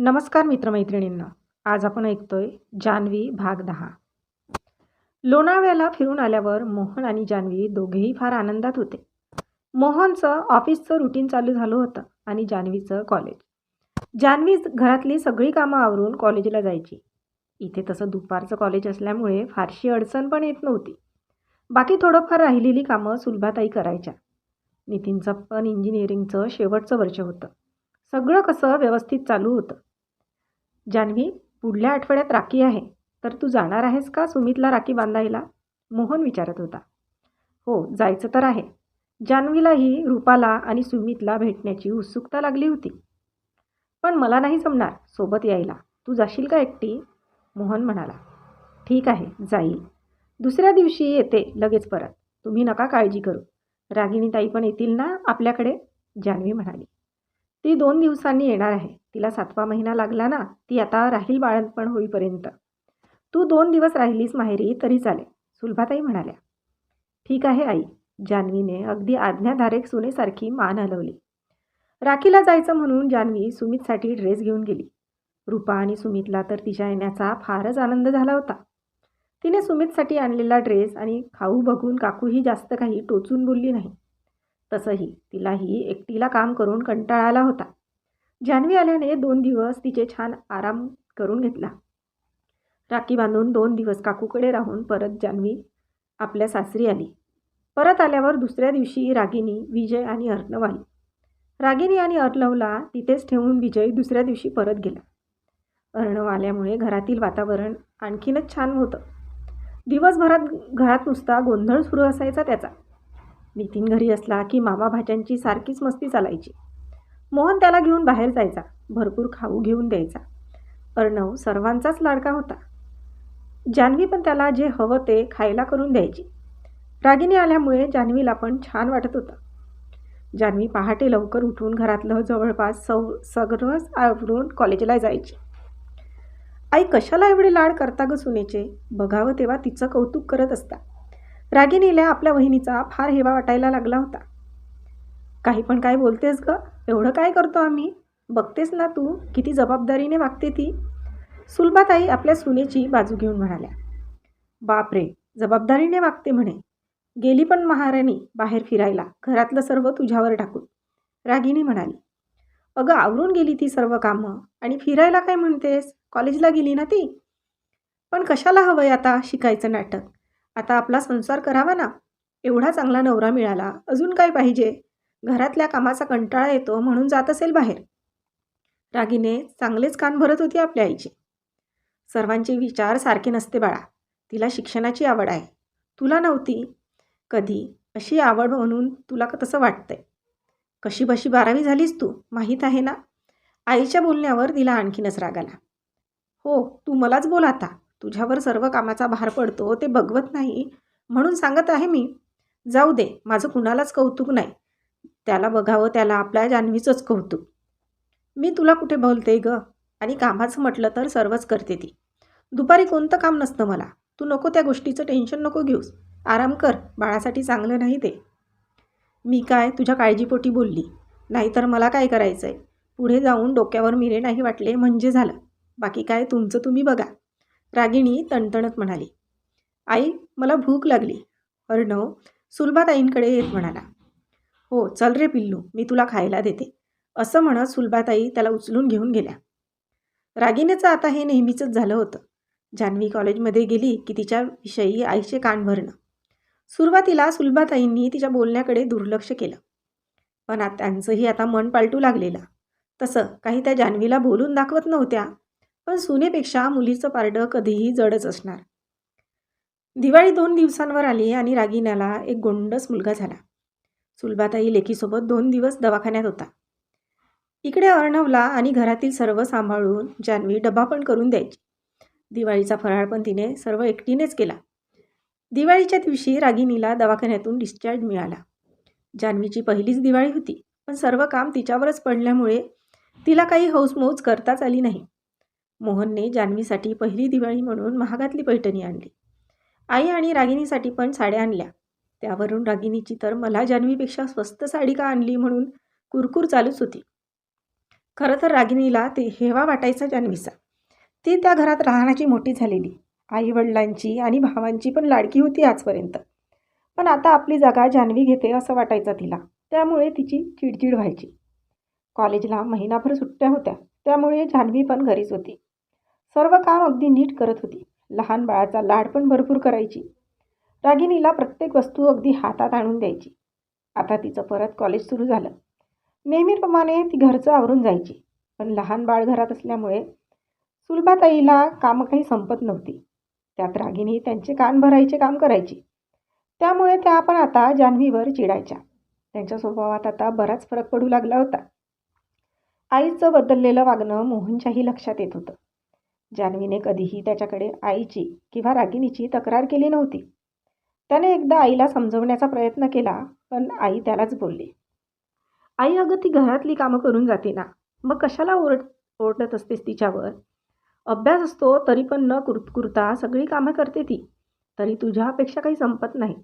नमस्कार मित्रमैत्रिणींना. आज आपण ऐकतोय जान्हवी भाग दहा. लोणावळ्याला फिरून आल्यावर मोहन आणि जान्हवी दोघेही फार आनंदात होते. मोहनचं ऑफिसचं रुटीन चालू झालं होतं आणि जान्हवीचं कॉलेज जान्हवी घरातली सगळी कामं आवरून कॉलेजला जायची. इथे तसं दुपारचं कॉलेज असल्यामुळे फारशी अडचण पण येत नव्हती. बाकी थोडंफार राहिलेली कामं सुलभाताई करायच्या. नितीनचं पण इंजिनिअरिंगचं शेवटचं वर्ष होतं. सगळं कसं व्यवस्थित चालू होतं. जान्हवी पुढल्या आठवड्यात राखी आहे. तर तू जाणार आहेस का सुमितला राखी बांधायला? मोहन विचारत होता. हो जायचं तर आहे. जान्हवीलाही रूपाला आणि सुमितला भेटण्याची उत्सुकता लागली होती. पण मला नाही जमणार सोबत यायला. तू जाशील का एकटी? मोहन म्हणाला. ठीक आहे जाईल. दुसऱ्या दिवशी येते लगेच परत. तुम्ही नका काळजी करू. रागिणी ताई पण येतील ना आपल्याकडे? जान्हवी म्हणाली. ती दोन दिवसांनी येणार आहे. तिला सातवा महिना लागला ना ती आता राहील बाळंतपण होईपर्यंत. तू दोन दिवस राहिलीस माहेरी तरी चालेल सुलभाताई म्हणाल्या. ठीक आहे आई. जान्हवीने अगदी आज्ञाधारक सुनेसारखी मान हलवली. राखीला जायचं म्हणून जान्हवी सुमितसाठी ड्रेस घेऊन गेली. रूपा आणि सुमितला तर तिच्या येण्याचा फारच आनंद झाला होता. तिने सुमितसाठी आणलेला ड्रेस आणि खाऊ बघून काकूही जास्त काही टोचून बोलली नाही. तसंही तिलाही एकटीला काम करून कंटाळा आला होता. जान्हवी आल्याने दोन दिवस तिचे छान आराम करून घेतला. राखी बांधून दोन दिवस काकूकडे राहून परत जान्हवी आपल्या सासरी आली. परत आल्यावर दुसऱ्या दिवशी रागिनी विजय आणि अर्णव आली. रागिनी आणि अर्णवला तिथेच ठेवून विजय दुसऱ्या दिवशी परत गेला. अर्णव आल्यामुळे घरातील वातावरण आणखीनच छान होतं. दिवसभरात घरात नुसता गोंधळ सुरू असायचा त्याचा. नितीन घरी असला की मामा भाज्यांची सारखीच मस्ती चालायची. मोहन त्याला घेऊन बाहेर जायचा भरपूर खाऊ घेऊन द्यायचा. अर्णव सर्वांचाच लाडका होता. जान्हवी पण त्याला जे हवं ते खायला करून द्यायची. रागिनी आल्यामुळे जान्हवीला पण छान वाटत होतं. जान्हवी पहाटे लवकर उठून घरातलं जवळपास सौ सगळंच आवडून कॉलेजला जायची. आई कशाला एवढे लाड करता ग सुनेचे? बघावं तेव्हा तिचं कौतुक करत असता. रागिनीला आपल्या वहिनीचा फार हेवा वाटायला लागला होता. काही पण काय बोलतेस ग? एवढं काय करतो आम्ही? बघतेस ना तू किती जबाबदारीने वागते ती. सुलभाताई आपल्या सुनेची बाजू घेऊन म्हणाल्या बापरे जबाबदारीने वागते म्हणे. गेली पण महाराणी बाहेर फिरायला घरातलं सर्व तुझ्यावर टाकून. रागिनी म्हणाली अगं आवरून गेली ती सर्व कामं. आणि फिरायला काय म्हणतेस? कॉलेजला गेली ना ती? पण कशाला हवंय आता शिकायचं नाटक? आता आपला संसार करावा ना? एवढा चांगला नवरा मिळाला अजून काय पाहिजे? घरातल्या कामाचा कंटाळा येतो म्हणून जात असेल बाहेर. रागीने चांगलेच कान भरत होती आपल्या आईची. सर्वांचे विचार सारखे नसते बाळा. तिला शिक्षणाची आवड आहे. तुला नव्हती. कधी? अशी आवड म्हणून तुला तसं वाटतंय. कशी बशी बारावी झालीस तू? माहीत आहे ना? आईच्या बोलण्यावर तिला आणखीनच राग आला. हो तू मलाच बोल आता. तुझ्यावर सर्व कामाचा भार पडतो ते बघवत नाही. म्हणून सांगत आहे मी जाऊ दे माझं कुणालाच कौतुक नाही. त्याला बघावं त्याला आपल्या जान्हवीचंच कौतुक. मी तुला कुठे बोलते ग? आणि कामाचं म्हटलं तर सर्वच करते ती. दुपारी कोणतं काम नसतं मला. तू नको त्या गोष्टीचं टेन्शन नको घेऊस. आराम कर बाळासाठी चांगलं नाही ते. मी काय तुझ्या काळजीपोटी बोलली? नाहीतर मला काय करायचं आहे पुढे जाऊन डोक्यावर मिरे नाही वाटले म्हणजे झालं. बाकी काय तुमचं तुम्ही बघा. रागिणी तणतणत म्हणाली. आई मला भूक लागली. अर्णव सुलभाताईंकडे येत म्हणाला. हो चल रे पिल्लू मी तुला खायला देते. असं म्हणत सुलभाताई त्याला उचलून घेऊन गेल्या. रागिणीचं आता हे नेहमीचंच झालं होतं. जान्हवी कॉलेजमध्ये गेली की तिच्याविषयी आईचे कान भरणं. सुरुवातीला सुलभाताईंनी तिच्या बोलण्याकडे दुर्लक्ष केलं. पण त्यांचंही आता मन पालटू लागलेलं. तसं काही त्या जान्हवीला बोलून दाखवत नव्हत्या. पण सुनेपेक्षा मुलीचं पारडं कधीही जडच असणार. दिवाळी दोन दिवसांवर आली आणि रागिन्याला एक गोंडस मुलगा झाला. सुलभाताई लेकीसोबत दोन दिवस दवाखान्यात होता. इकडे अर्णवला आणि घरातील सर्व सांभाळून जान्हवी डबा पण करून द्यायची. दिवाळीचा फराळ पण तिने सर्व एकटीनेच केला. दिवाळीच्या दिवशी रागिनीला दवाखान्यातून डिस्चार्ज मिळाला. जान्हवीची पहिलीच दिवाळी होती पण सर्व काम तिच्यावरच पडल्यामुळे तिला काही हौसमौज करताच आली नाही. मोहनने जान्हवीसाठी पहिली दिवाळी म्हणून महागातली पैठणी आणली. आई आणि रागिनीसाठी पण साड्या आणल्या. त्यावरून रागिनीची तर मला जान्हवीपेक्षा स्वस्त साडी का आणली म्हणून कुरकुर चालूच होती. खरं तर रागिणीला ते हेवा वाटायचा जान्हवीचा. ती त्या घरात राहण्याची मोठी झालेली. आईवडिलांची आणि भावांची पण लाडकी होती आजपर्यंत. पण आता आपली जागा जान्हवी घेते असं वाटायचं तिला. त्यामुळे तिची चिडचिड व्हायची. कॉलेजला महिनाभर सुट्ट्या होत्या. त्यामुळे जान्हवी पण घरीच होती. सर्व काम अगदी नीट करत होती. लहान बाळाचा लाड पण भरपूर करायची. रागिणीला प्रत्येक वस्तू अगदी हातात आणून द्यायची. आता तिचं परत कॉलेज सुरू झालं. नेहमीप्रमाणे ती घरचं आवरून जायची. पण लहान बाळ घरात असल्यामुळे सुलभाताईला कामं काही संपत नव्हती. त्यात रागिणी त्यांचे कान भरायचे काम करायची. त्यामुळे त्या आपण आता जान्हवीवर चिडायच्या. त्यांच्या स्वभावात आता बराच फरक पडू लागला होता. आईचं बदललेलं वागणं मोहनच्याही लक्षात येत होतं. जान्हवीने कधीही त्याच्याकडे आईची किंवा रागिणीची तक्रार केली नव्हती. त्याने एकदा आईला समजवण्याचा प्रयत्न केला पण आई त्यालाच बोलली. आई अगं ती घरातली कामं करून जाते ना. मग कशाला ओरड ओरडत असतेस तिच्यावर? अभ्यास असतो तरी पण न कुरता सगळी कामं करते ती. तरी तुझ्यापेक्षा काही संपत नाही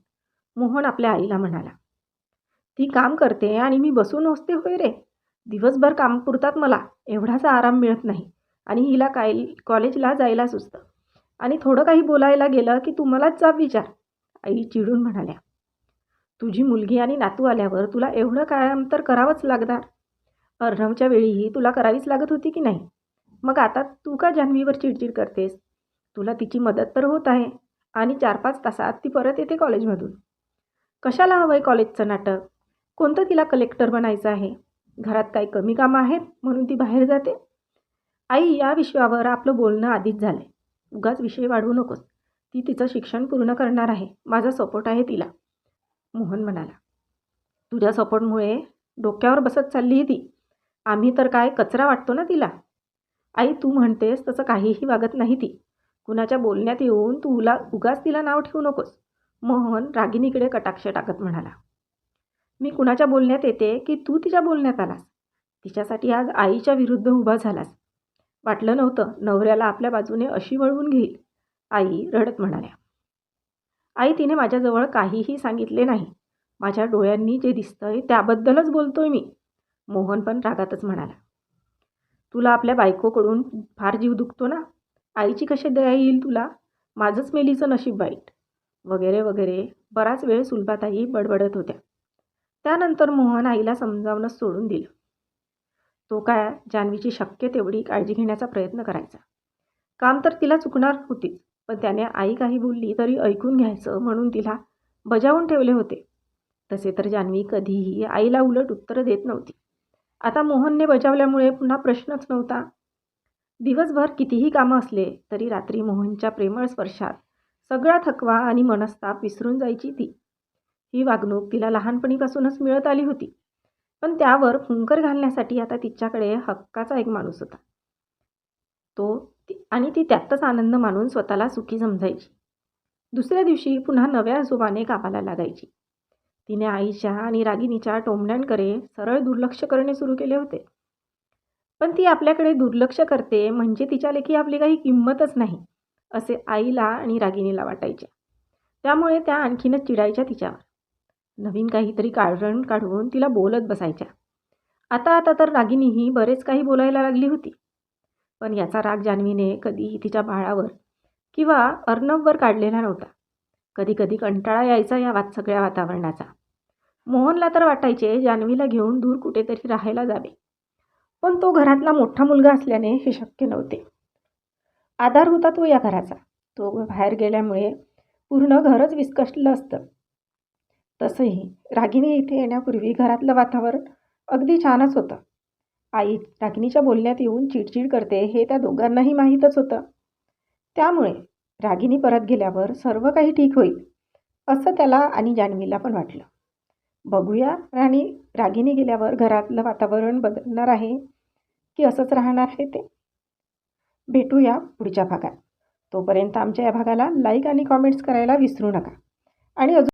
मोहन आपल्या आईला म्हणाला. ती काम करते आणि मी बसून असते होय रे. दिवसभर काम पुरतात मला एवढासा आराम मिळत नाही. आणि हिला काय कॉलेजला जायला सुचतं. आणि थोडं काही बोलायला गेलं की तुम्हालाच जाब विचार. आई चिडून म्हणाल्या तुझी मुलगी आणि नातू आल्यावर तुला एवढं कायम तर करावंच लागणार. अर्णवच्या वेळीही तुला करावीच लागत होती की नाही? मग आता तू का जान्हवीवर चिडचिड करतेस? तुला तिची मदत तर होत आहे. आणि चार पाच तासात ती परत येते कॉलेजमधून. कशाला हवं आहे कॉलेजचं नाटक? कोणतं तिला कलेक्टर बनायचं आहे? घरात काही कमी कामं आहेत म्हणून ती बाहेर जाते? आई या विषयावर आपलं बोलणं आधीच झालं आहे उगाच विषय वाढवू नकोस. ती तिचं शिक्षण पूर्ण करणार आहे. माझा सपोर्ट आहे तिला. मोहन म्हणाला. तुझ्या सपोर्टमुळे डोक्यावर बसत चालली ती. आम्ही तर काय कचरा वाटतो ना तिला? आई तू म्हणतेस तसं काहीही वागत नाही ती. कुणाच्या बोलण्यात येऊन तुला उगाच तिला नाव ठेवू नकोस. मोहन रागिनीकडे कटाक्ष टाकत म्हणाला. मी कुणाच्या बोलण्यात येते की तू तिच्या बोलण्यात आलास? तिच्यासाठी आज आईच्या विरुद्ध उभा झालास. वाटलं नव्हतं. नवऱ्याला आपल्या बाजूने अशी वळवून घेईल. आई रडत म्हणाल्या. आई तिने माझ्याजवळ काहीही सांगितले नाही. माझ्या डोळ्यांनी जे दिसतंय त्याबद्दलच बोलतोय मी. मोहन पण रागातच म्हणाला. तुला आपल्या बायकोकडून फार जीव दुखतो ना? आईची कशी दया येईल तुला? माझंच मेलीचं नशीब वाईट. वगैरे वगैरे. बराच वेळ सुलभाताई बडबडत होत्या. त्यानंतर मोहन आईला समजावणं सोडून दिलं. तो काय जान्हवीची शक्य तेवढी काळजी घेण्याचा प्रयत्न करायचा. काम तर तिला चुकणार होतीच पण त्याने आई काही बोलली तरी ऐकून घ्यायचं म्हणून तिला बजावून ठेवले होते. तसे तर जान्हवी कधीही आईला उलट उत्तरं देत नव्हती. आता मोहनने बजावल्यामुळे पुन्हा प्रश्नच नव्हता. दिवसभर कितीही कामं असले तरी रात्री मोहनच्या प्रेमळ स्पर्शात सगळा थकवा आणि मनस्ताप विसरून जायची ती. ही वागणूक तिला लहानपणीपासूनच मिळत आली होती. पण त्यावर फुंकर घालण्यासाठी आता तिच्याकडे हक्काचा एक माणूस होता. तो आणि ती त्यातच आनंद मानून स्वतःला सुखी समजायची. दुसऱ्या दिवशी पुन्हा नव्या आजोबाने कामाला लागायची. तिने आईच्या आणि रागिनीच्या टोमण्यांकडे सरळ दुर्लक्ष करणे सुरू केले होते. पण ती आपल्याकडे दुर्लक्ष करते म्हणजे तिच्या लेखी आपली काही किंमतच नाही असे आईला आणि रागिनीला वाटायचे. त्यामुळे त्या आणखीनच चिडायच्या तिच्यावर. नवीन काहीतरी कारण काढून तिला बोलत बसायच्या. आता आता तर रागिनीही बरेच काही बोलायला लागली होती. पण याचा राग जान्हवीने कधीही तिच्या बाळावर किंवा अर्णववर काढलेला नव्हता. कधी कधी कंटाळा यायचा या वात सगळ्या वातावरणाचा. मोहनला तर वाटायचे जान्हवीला घेऊन दूर कुठेतरी राहायला जावे. पण तो घरातला मोठा मुलगा असल्याने हे शक्य नव्हते. आधार होता तो या घराचा. तो बाहेर गेल्यामुळे पूर्ण घरच विस्कटलं असतं. तसंही रागिनी इथे येण्यापूर्वी घरातलं वातावरण अगदी छानच होतं. आई रागिनीच्या बोलण्यात येऊन चिडचिड करते हे त्या दोघांनाही माहीतच होतं. त्यामुळे रागिनी परत गेल्यावर सर्व काही ठीक होईल असं त्याला आणि जान्हवीला पण वाटलं. बघूया राणी रागिनी गेल्यावर घरातलं वातावरण बदलणार आहे की असंच राहणार आहे ते? भेटूया पुढच्या भागात. तोपर्यंत आमच्या या भागाला लाईक आणि कॉमेंट्स करायला विसरू नका. आणि अजून